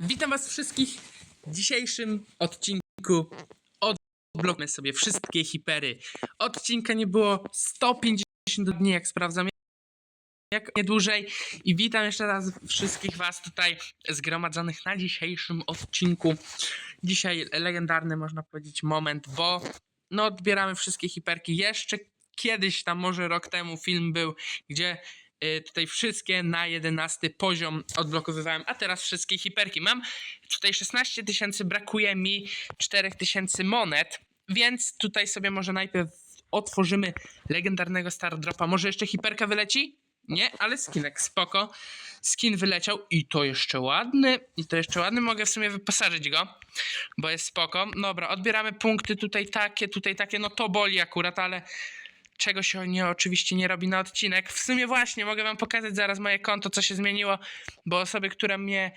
Witam was wszystkich w dzisiejszym odcinku. Odblokujemy sobie wszystkie hipery. Odcinka nie było 150 dni, jak sprawdzam. Jak nie dłużej. I witam jeszcze raz wszystkich was tutaj zgromadzonych na dzisiejszym odcinku. Dzisiaj legendarny, można powiedzieć, moment, bo no odbieramy wszystkie hiperki. Jeszcze kiedyś, tam może rok temu film był, gdzie tutaj wszystkie na 11 poziom odblokowywałem, a teraz wszystkie hiperki. Mam tutaj 16 tysięcy, brakuje mi 4 tysięcy monet, więc tutaj sobie może najpierw otworzymy legendarnego Star Dropa. Może jeszcze hiperka wyleci? Nie, ale skinek, spoko. Skin wyleciał i to jeszcze ładny, i to jeszcze ładny. Mogę w sumie wyposażyć go, bo jest spoko. Dobra, odbieramy punkty tutaj takie, tutaj takie, no to boli akurat, ale czego się nie, oczywiście nie robi na odcinek. W sumie właśnie mogę wam pokazać zaraz moje konto, co się zmieniło, bo osoby, które mnie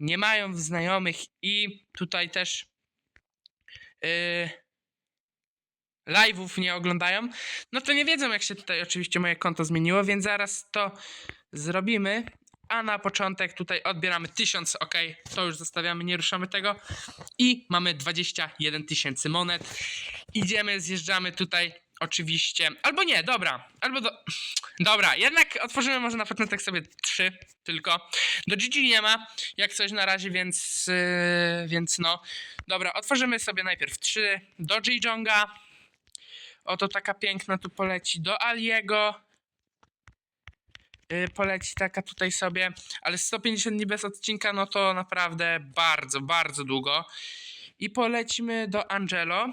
nie mają w znajomych i tutaj też yy, live'ów nie oglądają, no to nie wiedzą jak się tutaj oczywiście moje konto zmieniło, więc zaraz to zrobimy. A na początek tutaj odbieramy 1000, ok, to już zostawiamy, nie ruszamy tego. I mamy 21 tysięcy monet. Idziemy, zjeżdżamy tutaj oczywiście. Albo nie, dobra. Albo do... Dobra, jednak otworzymy może na początek sobie 3 tylko. Do GG nie ma, jak coś na razie, więc, yy, więc no. Dobra, otworzymy sobie najpierw 3 do J-Jonga. Oto taka piękna tu poleci do Aliego. Yy, poleci taka tutaj sobie, ale 150 dni bez odcinka, no to naprawdę bardzo, bardzo długo. I polecimy do Angelo.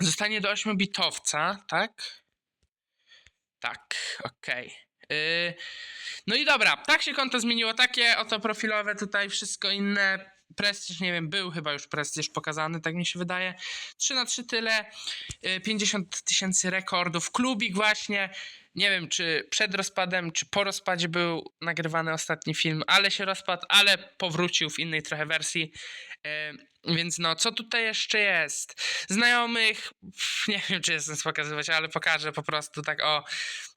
Zostanie do 8-bitowca, tak? Tak, okej. Yy, no i dobra, tak się konto zmieniło, takie oto profilowe, tutaj wszystko inne. Prestiż, nie wiem, był chyba już prestiż pokazany, tak mi się wydaje. 3 na 3 tyle, yy, 50 tysięcy rekordów. Klubik właśnie, nie wiem czy przed rozpadem, czy po rozpadzie był nagrywany ostatni film, ale się rozpadł, ale powrócił w innej trochę wersji. Więc no, co tutaj jeszcze jest? Znajomych, nie wiem czy jest sens pokazywać, ale pokażę po prostu tak o.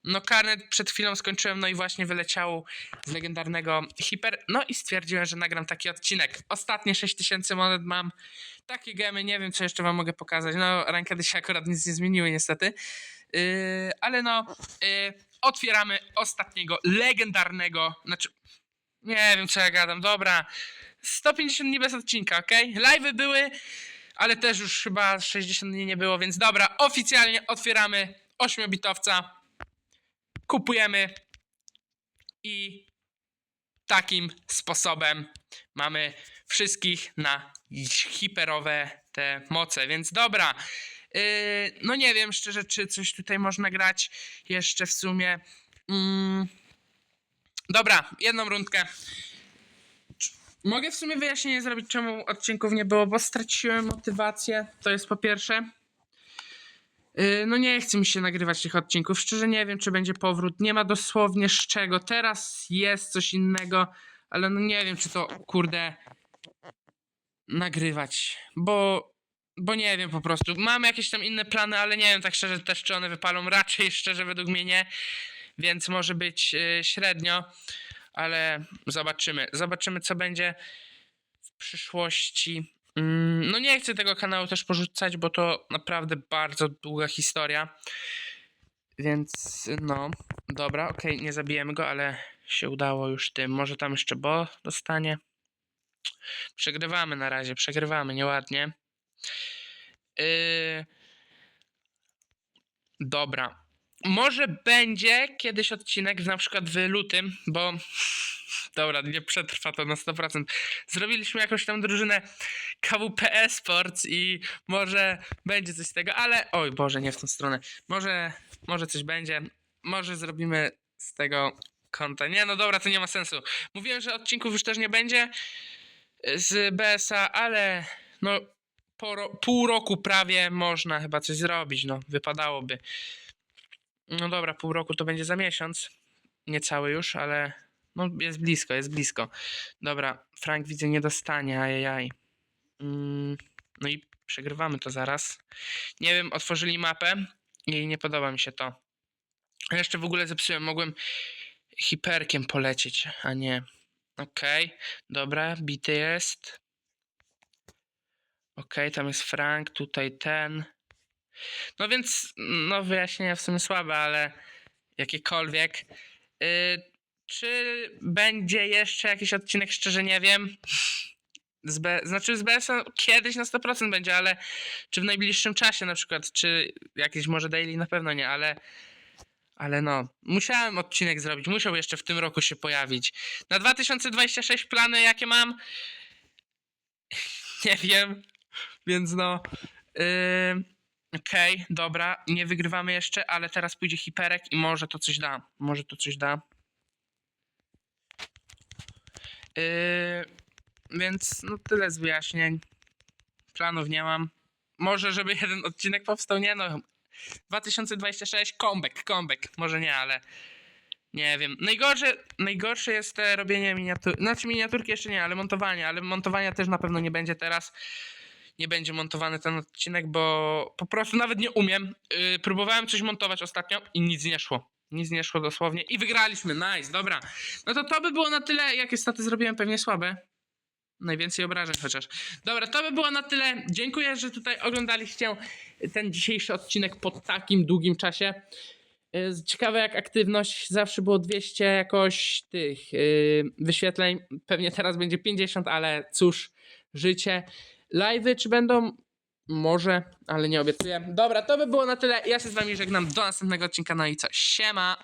No karnet przed chwilą skończyłem, no i właśnie wyleciał z legendarnego hiper. No i stwierdziłem, że nagram taki odcinek. Ostatnie 6000 monet mam. Takie gemy, nie wiem co jeszcze wam mogę pokazać. No rankedy się akurat nic nie zmieniły niestety. Yy, ale no, yy, otwieramy ostatniego legendarnego, znaczy nie wiem co ja gadam, dobra. 150 dni bez odcinka, ok? Live'y były, ale też już chyba 60 dni nie było, więc dobra, oficjalnie otwieramy 8-bitowca, kupujemy i takim sposobem mamy wszystkich na hiperowe te moce, więc dobra. Yy, no nie wiem szczerze, czy coś tutaj można grać jeszcze w sumie. Mm. Dobra, jedną rundkę. Mogę w sumie wyjaśnienie zrobić, czemu odcinków nie było, bo straciłem motywację. To jest po pierwsze. Yy, No nie chce mi się nagrywać tych odcinków. Szczerze nie wiem, czy będzie powrót. Nie ma dosłownie z czego. Teraz jest coś innego, ale no nie wiem, czy to kurde nagrywać, bo bo nie wiem po prostu. Mam jakieś tam inne plany, ale nie wiem tak szczerze też, czy one wypalą. Raczej szczerze według mnie nie, więc może być yy, średnio, ale zobaczymy. Zobaczymy, co będzie w przyszłości. Mm, No nie chcę tego kanału też porzucać, bo to naprawdę bardzo długa historia. Więc no, dobra, okej, nie zabijemy go, ale się udało już tym. Może tam jeszcze bo dostanie. Przegrywamy na razie, przegrywamy nieładnie. Yy... Dobra. Może będzie kiedyś odcinek, na przykład w lutym, bo dobra, nie przetrwa to na 100%. Zrobiliśmy jakąś tam drużynę KWP Sports i może będzie coś z tego, ale oj Boże, nie w tą stronę. Może, może coś będzie. Może zrobimy z tego konta. Nie, no dobra, to nie ma sensu. Mówiłem, że odcinków już też nie będzie z BSA, ale no ro- pół roku prawie można chyba coś zrobić, no wypadałoby. No dobra, pół roku to będzie za miesiąc. Nie cały już, ale no jest blisko, jest blisko. Dobra, Frank widzę nie dostanie, ajajaj. Mm, no i przegrywamy to zaraz. Nie wiem, otworzyli mapę i nie podoba mi się to. Jeszcze w ogóle zepsułem, mogłem hiperkiem polecieć, a nie Okej, dobra, bity jest. Okej, tam jest Frank, tutaj ten. No więc, no wyjaśnienia w sumie słabe, ale jakiekolwiek. Yy, czy będzie jeszcze jakiś odcinek? Szczerze nie wiem. Z B, znaczy z BS-a kiedyś na 100% będzie, ale czy w najbliższym czasie na przykład, czy jakiś może daily na pewno nie, ale ale no, musiałem odcinek zrobić, musiał jeszcze w tym roku się pojawić. Na 2026 plany jakie mam? Nie wiem, więc no. Yy, Okej, dobra, nie wygrywamy jeszcze, ale teraz pójdzie hiperek i może to coś da. Może to coś da. Yy, więc no tyle z wyjaśnień. Planów nie mam. Może, żeby jeden odcinek powstał, nie no. 2026, comeback, comeback. Może nie, ale nie wiem. Najgorsze, najgorsze jest e, robienie miniatur... Znaczy miniaturki jeszcze nie, ale montowanie. Ale montowania też na pewno nie będzie teraz. Nie będzie montowany ten odcinek, bo po prostu nawet nie umiem. Yy, próbowałem coś montować ostatnio i nic nie szło. Nic nie szło dosłownie. I wygraliśmy. Nice, dobra. No to to by było na tyle. Jakie staty zrobiłem? Pewnie słabe. Najwięcej obrażeń chociaż. Dobra, to by było na tyle. Dziękuję, że tutaj oglądaliście ten dzisiejszy odcinek po takim długim czasie. Yy, Ciekawe jak aktywność, zawsze było 200 jakoś tych yy, wyświetleń. Pewnie teraz będzie 50, ale cóż, życie. Live'y czy będą? Może, ale nie obiecuję. Dobra, to by było na tyle. Ja się z wami żegnam do następnego odcinka. No i co? Siema!